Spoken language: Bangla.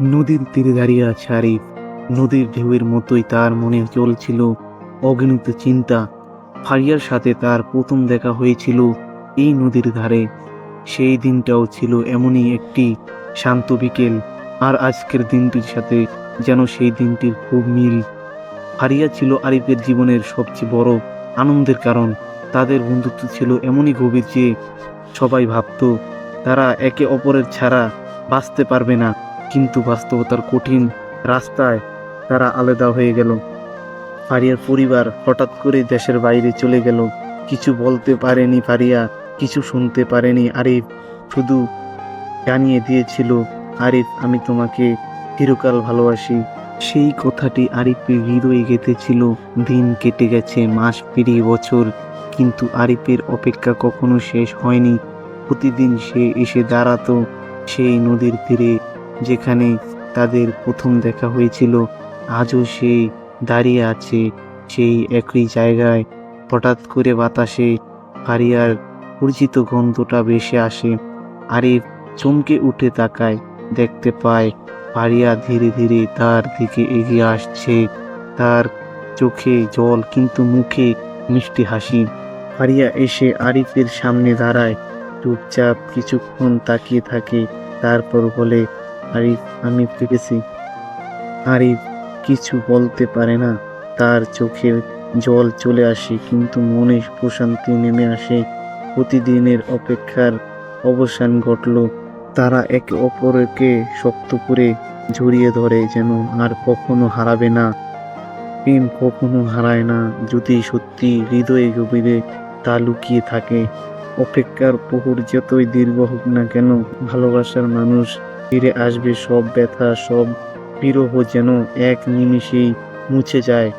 নদীর তীরে দাঁড়িয়ে আছে আরিফ। নদীর ঢেউয়ের মতোই তার মনে চলছিল অগণিত চিন্তা। ফারিয়ার সাথে তার প্রথম দেখা হয়েছিল এই নদীর ধারে। সেই দিনটাও ছিল এমনই একটি শান্ত বিকেল, আর আজকের দিনটির সাথে যেন সেই দিনটির খুব মিল। ফারিয়া ছিল আরিফের জীবনের সবচেয়ে বড় আনন্দের কারণ। তাদের বন্ধুত্ব ছিল এমনই গভীর যে সবাই ভাবতো, তারা একে অপরের ছাড়া বাঁচতে পারবে না। কিন্তু বাস্তবতার কঠিন রাস্তায় তারা আলাদা হয়ে গেল। ফারিয়ার পরিবার হঠাৎ করে দেশের বাইরে চলে গেল। কিছু বলতে পারেনি ফারিয়া, কিছু শুনতে পারেনি আরিফ। শুধু জানিয়ে দিয়েছিল, আরিফ, আমি তোমাকে চিরকাল ভালোবাসি। সেই কথাটি আরিফের হৃদয়ে গেঁথেছিল। দিন কেটে গেছে, মাস পেরিয়ে বছর। কিন্তু আরিফের অপেক্ষা কখনো শেষ হয়নি। প্রতিদিন সে এসে দাঁড়াতো সেই নদীর তীরে। যেখানে তাদের প্রথম দেখা হয়েছিল, আজও সে দাঁড়িয়ে আছে সেই একই জায়গায়। হঠাৎ করে বাতাসে ফারিয়ার পরিচিত গন্ধটা ভেসে আসে আরিফ চমকে উঠে তাকায়, দেখতে পায় ফারিয়া ধীরে ধীরে তার দিকে এগিয়ে আসছে। তার চোখে জল কিন্তু মুখে মিষ্টি হাসি। ফারিয়া এসে আরিফের সামনে দাঁড়ায়, চুপচাপ কিছুক্ষণ তাকিয়ে থাকে, তারপর বলে আরিফ, আমি ফিরেছি আরিফ কিছু বলতে পারে না। তার চোখের জল চলে আসে, কিন্তু মনে প্রশান্তি নেমে আসে। প্রতিদিনের অপেক্ষার অবসান ঘটল। তারা একে অপরকে শক্ত করে জড়িয়ে ধরে, যেন আর কখনো হারাবে না। প্রেম কখনো হারায় না, যদি সত্যি হৃদয়ে গভীরে তা লুকিয়ে থাকে। অপেক্ষার প্রহর যতই দীর্ঘ হোক না কেন, ভালোবাসার মানুষ ফিরে আসবে, সব ব্যথা, সব বিরহ যেন এক নিমিষেই মুছে যায়।